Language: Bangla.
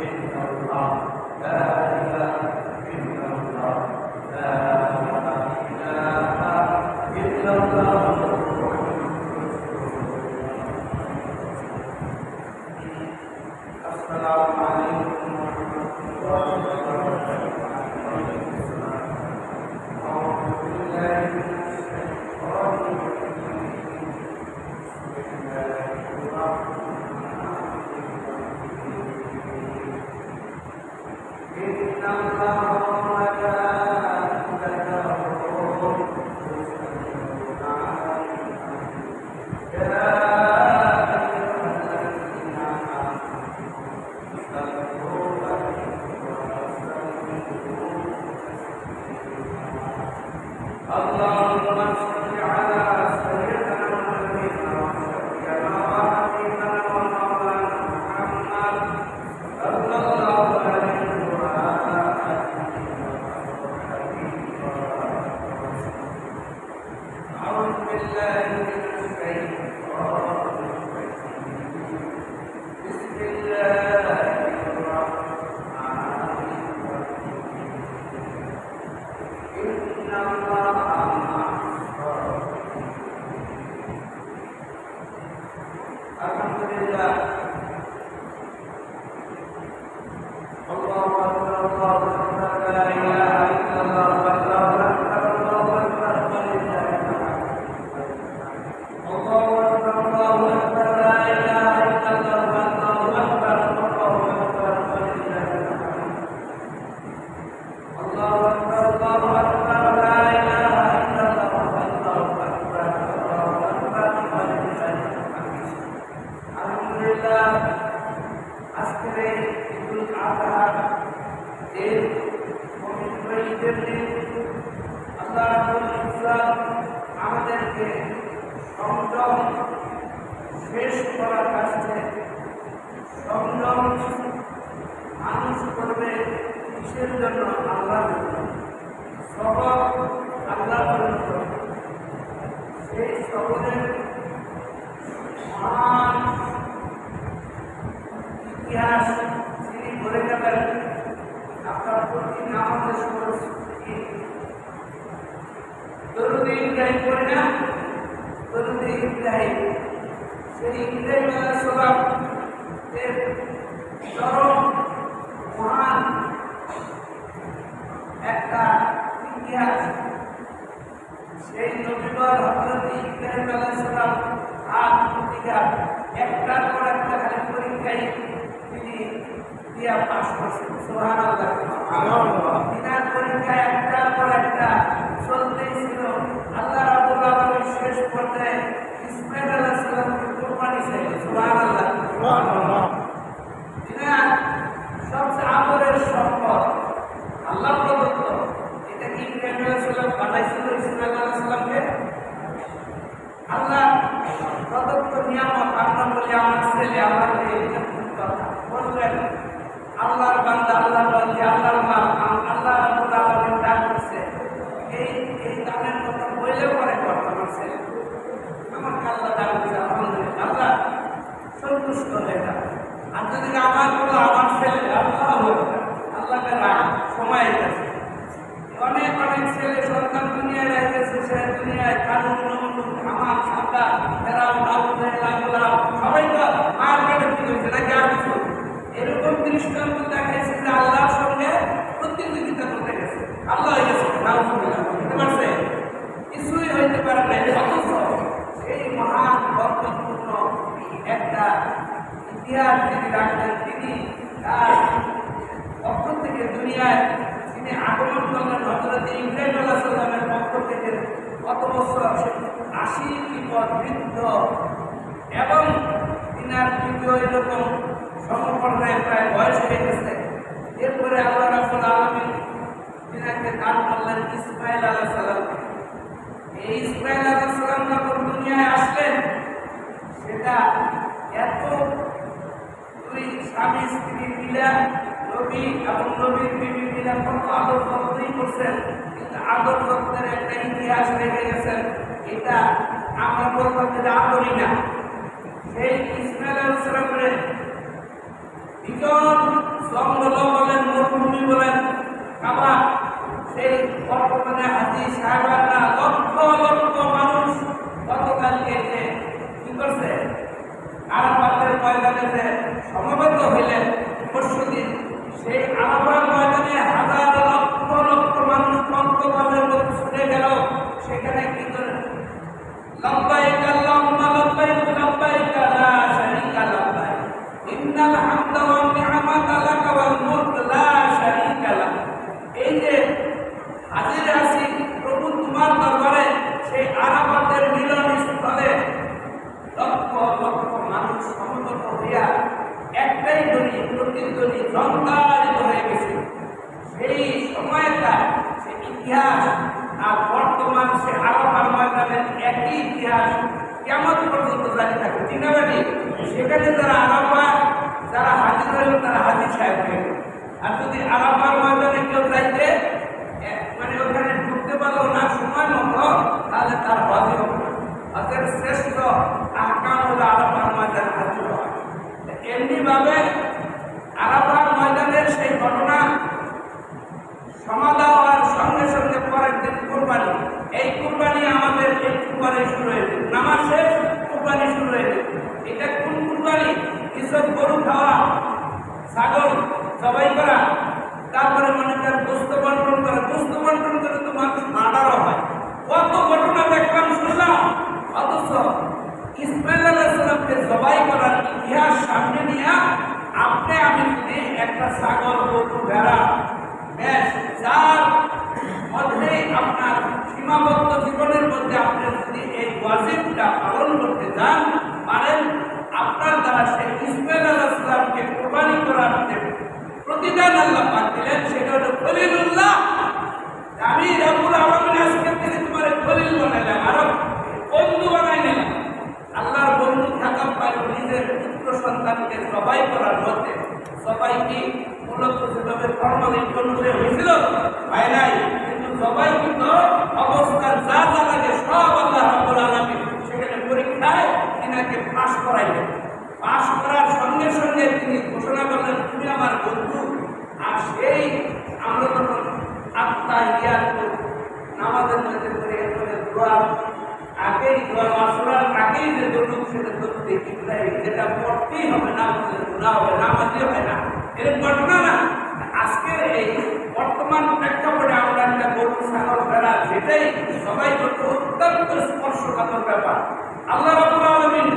Thank you. আল্লাহ দিন আল্লাহ ইসলাম আমাদেরকে সংযম শেষ করার কাছে সংযম মানুষ করবে কিসের জন্য? আল্লাহ সবক আল্লাহ জন্য। সেই সবরের মহান ইতিহাস তিনি বলে গেলেন, আপনার প্রতি আমাদের সংস্কৃতি দরুদি ইব্রাহিম করে না? দরুদি ইব্রাহিম সেই ইব্রাহিম আলাইহিস সালাম এর চরম মহান একটা ইতিহাস সেই নবীগণ হযরত ইব্রাহিম আলাইহিস সালাম আর প্রতিজ্ঞা একটার পর একটা খালি পরীক্ষায় তিনি দিয়া পাস করছেন। সুবহানাল্লাহ। তিনার পরীক্ষা একটার পর একটা চলতেই ছিল আল্লাহ রাব্বুল আলামিন শেষ পর্যায়ে ইসমাইল আলাইহিস সালামকে কুরবানি চাইলেন সুবহানাল্লাহ এটা সবচেয়ে আদরের সম্পদ আল্লাহ প্রদত্ত এটা কি ইব্রাহিম আলাইহিস সালাম আমরা ছেলে আমার আল্লাহ রাব্বুল আলামিন দান হয়ে আর যদি আমার ছেলে আল্লাহ আল্লাহকে রাগ সময় গেছে অনেক অনেক ছেলে সন্তান দুনিয়ায় রেখেছে সে দুনিয়ায় কানুন নমুন আমার সাদা এরাও লাউলে লাগুলা সবাই তো মার পেটে কি হয়েছে নাকি আর কিছু এরকম দৃষ্টান্ত দেখাইছে যে আল্লাহর সঙ্গে প্রতিযোগিতা করতে গেছে আল্লাহ হয়ে গেছে বুঝতে পারছে কিছুই হইতে পারে না অথচ এই মহান বরকতপূর্ণ একটা ইতিহাস যিনি রাখলেন তিনি তার পক্ষ থেকে দুনিয়ায় তিনি আগমন করলেন হজরত ইব্রাহিম আল্লাহ সাল্লামের পক্ষ থেকে কত বছর আশি বিপদ বৃদ্ধ এবং তিনার তৃতীয় এরকম সমপর্যায়ে প্রায় বয়স হয়ে গেছে। এরপরে আল্লাহ রাবুল আলমী দান করলেন ইসমাইল আলাহ সাল্লাম এই ইসমাইল আলাহ সাল্লাম যখন দুনিয়ায় আসলেন, সেটা এত দুই স্বামী স্ত্রী মিলা নবী এবং নবীর বিবি কত আদর যত্নই করছেন, কিন্তু আদর যত্নের একটা ইতিহাস রেখে গেছেন। এটা আমরা বলতাম যে আদরই না। সেই ইসমাইল আলাইহিস সালামের বিজন জঙ্গল বলেন মরুভূমি বলেন সাহেবানরা লক্ষ ইতিহাস আর বর্তমান সে আরাফার ময়দানের একই ইতিহাস কেমন পর্যন্ত জানি থাকে বাড়ি সেখানে যারা আরাফা যারা হাজির হইল তারা হাজির সাহেব হয়ে আর যদি আরাফার ময়দানে কেউ যাইতে মানে ওখানে ঢুকতে পারল না সময় মতো, তাহলে তার বাজে হবে অতএব শ্রেষ্ঠ আহকাম হলো আরাফার ময়দানে হাজির হওয়া। এমনি ভাবে ময়দানের সেই ঘটনা সমাধা হওয়ার সঙ্গে সঙ্গে পরের দিন কোরবানি। এই কোরবানি আমাদের এই কোরবানি শুরু হয়েছে নামাজ শেষ, কোরবানি শুরু হয়েছে এটা কোন কোরবানি? কৃষক গরু খাওয়া, ছাগল জবাই করা, তারপরে মনে করেন গোস্ত বন্টন করে। গোস্ত বন্টন করে তো মানুষ মার্ডারও হয়। কত ঘটনা দেখলাম, শুনলাম। অথচ ইসমাইল আলাইসালামকে জবাই করার ইতিহাস সামনে নিয়ে আপনি আমি একটা ছাগল, গরু, ভেড়া ব্যাস যার মধ্যে আপনার সীমাবদ্ধ জীবনের মধ্যে আপনি যদি এই ওয়াজিবটা পালন করতে যান, পারেন, আপনার দ্বারা সেই ইসমাইল আলাইসালামকে কোরবানি করার প্রতিদান আল্লাহ পাক সেটা হলো খলিলুল্লাহ। আমি রাবুল আলমিন আজকের থেকে তোমার খলিল বানাইলাম, আরও বন্ধু বানাই নিলাম আল্লাহর বন্ধু থাকা পাই নিজের পুত্র সন্তানকে সবাই করার মধ্যে। সবাই কি মূলত যেভাবে ফর্মালিন অনুযায়ী হয়েছিল? হয় সবাই কিন্তু অবস্থার যা যা লাগে সব আল্লাহ রাবুল আলমিন সেখানে পরীক্ষায় তিনাকে পাশ করাইলেন। পাশ করার সঙ্গে সঙ্গে তিনি ঘোষণা করলেন, তুমি আমার বন্ধু। আর সেই আমরা তখন আত্মা ইয়ার নামাজের মধ্যে করে করে দোয়া, আগেই দোয়া মাসুরার আগেই যে দরুদ সেটা করতে ইব্রাহিম যেটা পড়তেই হবে না না হবে নামাজই হয় না। এরকম ঘটনা না। আজকের এই আমরা গরু ছাগল ভেড়া যেটাই সবাই অত্যন্ত স্পর্শকাতর ব্যাপার। আল্লাহ রাবুল আলমিন